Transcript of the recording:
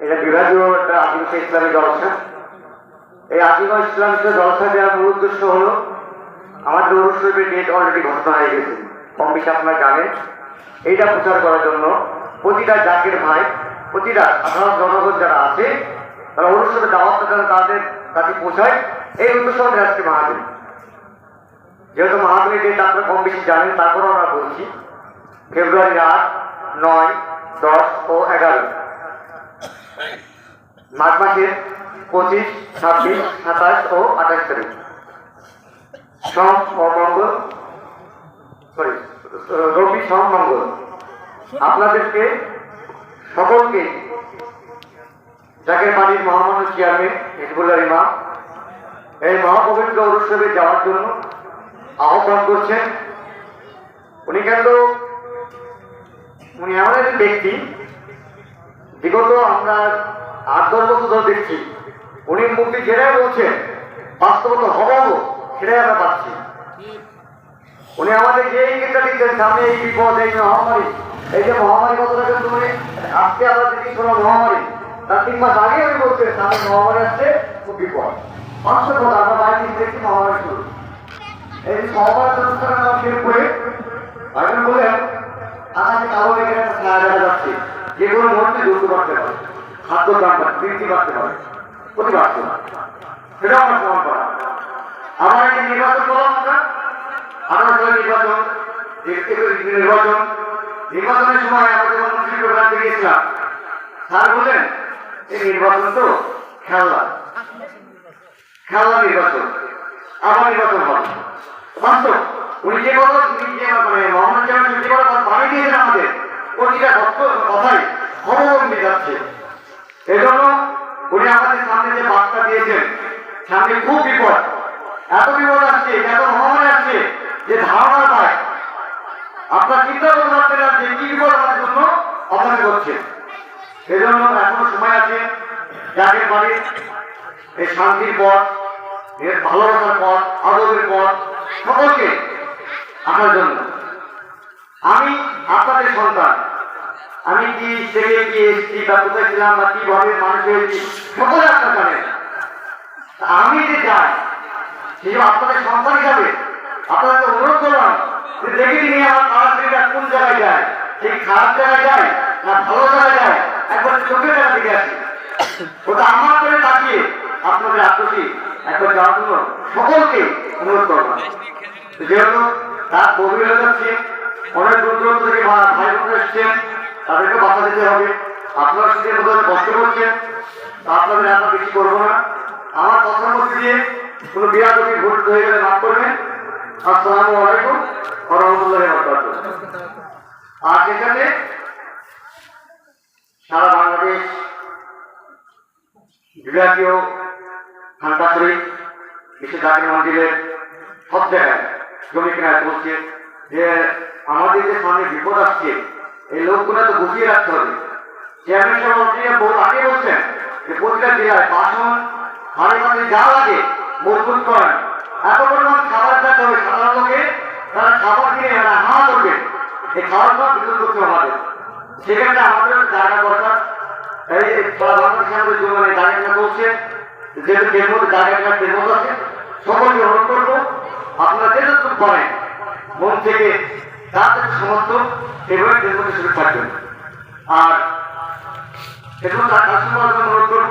এটা বিভাগীয় একটা আদিবাসী ইসলামী জলসা এই আদিবাসী ইসলামী জলসা দেওয়ার মূল উদ্দেশ্য হলো আমাদের শরীফের ডেট অলরেডি ঘোষণা হয়ে গেছে। কম বেশি আপনারা জানেন। এইটা প্রচার করার জন্য প্রতিটা জাতির ভাই, প্রতিটা সাধারণ জনগণ যারা আছে, তারা অনুষ্ঠানে দাওয়াত যেন তাদের কাছে পৌঁছায়। এই উদ্দেশ্য আমাদের আজকে মাহাবীর যেহেতু মাহাবীর ডেট আপনারা কম বেশি জানেন, তারপরেও আমরা বলছি, ফেব্রুয়ারি আট, নয়, দশ ও এগারো। মাঘ মাসের পঁচিশ, ছাব্বিশ, সাতাশ ও আঠাশ তারিখ। সোম ও মঙ্গল সরি রবি সোম, মঙ্গল। আপনাদেরকে সকলকে জাকের পানির মহামান্য চেয়ারম্যান হিজবুল্লাহ ইমাম এই মহাপবিত্র উৎসবে যাওয়ার জন্য আহ্বান করছেন। উনি কিন্তু উনি এমন একজন ব্যক্তি, বিগত আমরা আট দশ বছর ধরে দেখছি। উনি মুক্তি যেটাই বলছেন, বাস্তবত হবাবো সেটাই আমরা পাচ্ছি। উনি আমাদের যে ইঙ্গিতটা দিচ্ছেন সামনে এই বিপদ, এই মহামারী, এই যে মহামারী কথাটা কিন্তু উনি আজকে আমরা দেখি কোনো মহামারী। তার তিন মাস আগে উনি বলছেন সামনে মহামারী আসছে, খুব বিপদ। মানুষের কথা আমরা বাইরে দেখছি, মহামারী শুরু এই মহামারী অনুষ্ঠানের নাম শেষ করে ভাইজন বললেন একটা দেখা যাচ্ছে যে কোনো মুহূর্তে যুদ্ধ করতে পারে। খাদ্য দাম বৃদ্ধি বাড়তে পারে। প্রতি বাড়তে পারে সেটাও আমরা প্রমাণ করা। আমার একটি নির্বাচন করলাম আমরা আমরা সবাই নির্বাচন নির্বাচন, নির্বাচনের সময় আমরা যখন মুসলিম গিয়েছিলাম, স্যার বললেন, এই নির্বাচন তো খেলা খেলা নির্বাচন। আবার নির্বাচন হবে। বাস্তব, উনি যে কথা মানে মোহাম্মদ জামান যে কথা বানিয়ে দিয়েছেন আমাদের প্রতিটা ভক্ত কথাই অবলম্বী যাচ্ছে। এজন্য উনি আমাদের সামনে যে বার্তা দিয়েছেন, সামনে খুব বিপদ। এত বিপদ আসছে, এত মহামারী আসছে, যে ধারণা পায়। আপনার চিন্তা করতে পারছেন না যে কি বিপদ আমাদের জন্য অপেক্ষা করছে সেজন্য এখনও সময় আছে, যাদের বাড়ির এই শান্তির পথ, এর ভালোবাসার পথ আদবের পথ, সকলকে আমার জন্য। আমি আপনাদের সন্তান আমি কি ছেলে কি এসছি বা কোথায় ছিলাম বা কীভাবে মানুষ হয়েছি, সকলে আপনার জানেন আমি যে যাই সেই আপনাদের সন্তান হিসাবে আপনাদের অনুরোধ করলাম যে দেখে নিয়ে আমার তাড়াতাড়িটা কোন জায়গায় যায়, সেই খারাপ জায়গায় যায় না ভালো জায়গায় যায়, একবার চোখের জায়গা থেকে আসি। ওটা আমার করে তাকিয়ে আপনাদের আত্মসী একবার যাওয়ার জন্য সকলকে অনুরোধ করলাম। যেহেতু রাত গভীর হয়ে যাচ্ছে, অনেক দূর দূরান্ত থেকে ভাই বোন এসছেন তাদেরকে বাধা দিতে হবে। আপনারা শীতের মধ্যে কষ্ট করছেন তা আপনাদের এত বেশি করব না। আমার কথার মধ্যে দিয়ে কোনো বিরাট ভোট হয়ে গেলে মাফ করবেন। আসসালামু আলাইকুম রহমতুল্লাহ আর সেখানে সারা বাংলাদেশ বিভাগীয় খানকাছড়ি বিশ্ব জাতীয় মন্দিরের সব জায়গায় জমি কেনা চলছে যে আমাদের যে সামনে বিপদ আসছে এই লোকগুলো তো গুছিয়ে রাখতে হবে। চেয়ারম্যান সাহেব বহু আগে বলছেন যে প্রতিটা জেলায় বাসন হাড়ি মাঝে যা লাগে মজবুত করেন এত পরিমাণ খাবার দিতে হবে, সাধারণ লোকে তারা খাবার কিনে এরা হা করবে। এই খাবারটা বিতরণ করতে হবে সেখানে আমাদের জায়গা দরকার। এই বাংলাদেশ আমাদের জীবনে জায়গাটা চলছে যেহেতু মধ্যে জায়গাটা ফেরত আছে, সকলকে অনুরোধ করব, আপনারা যে যতটুকু পারেন মন থেকে তাদের সমর্থ এভাবে এর মধ্যে সুযোগ পাচ্ছেন আর তার কাস্টমার জন্য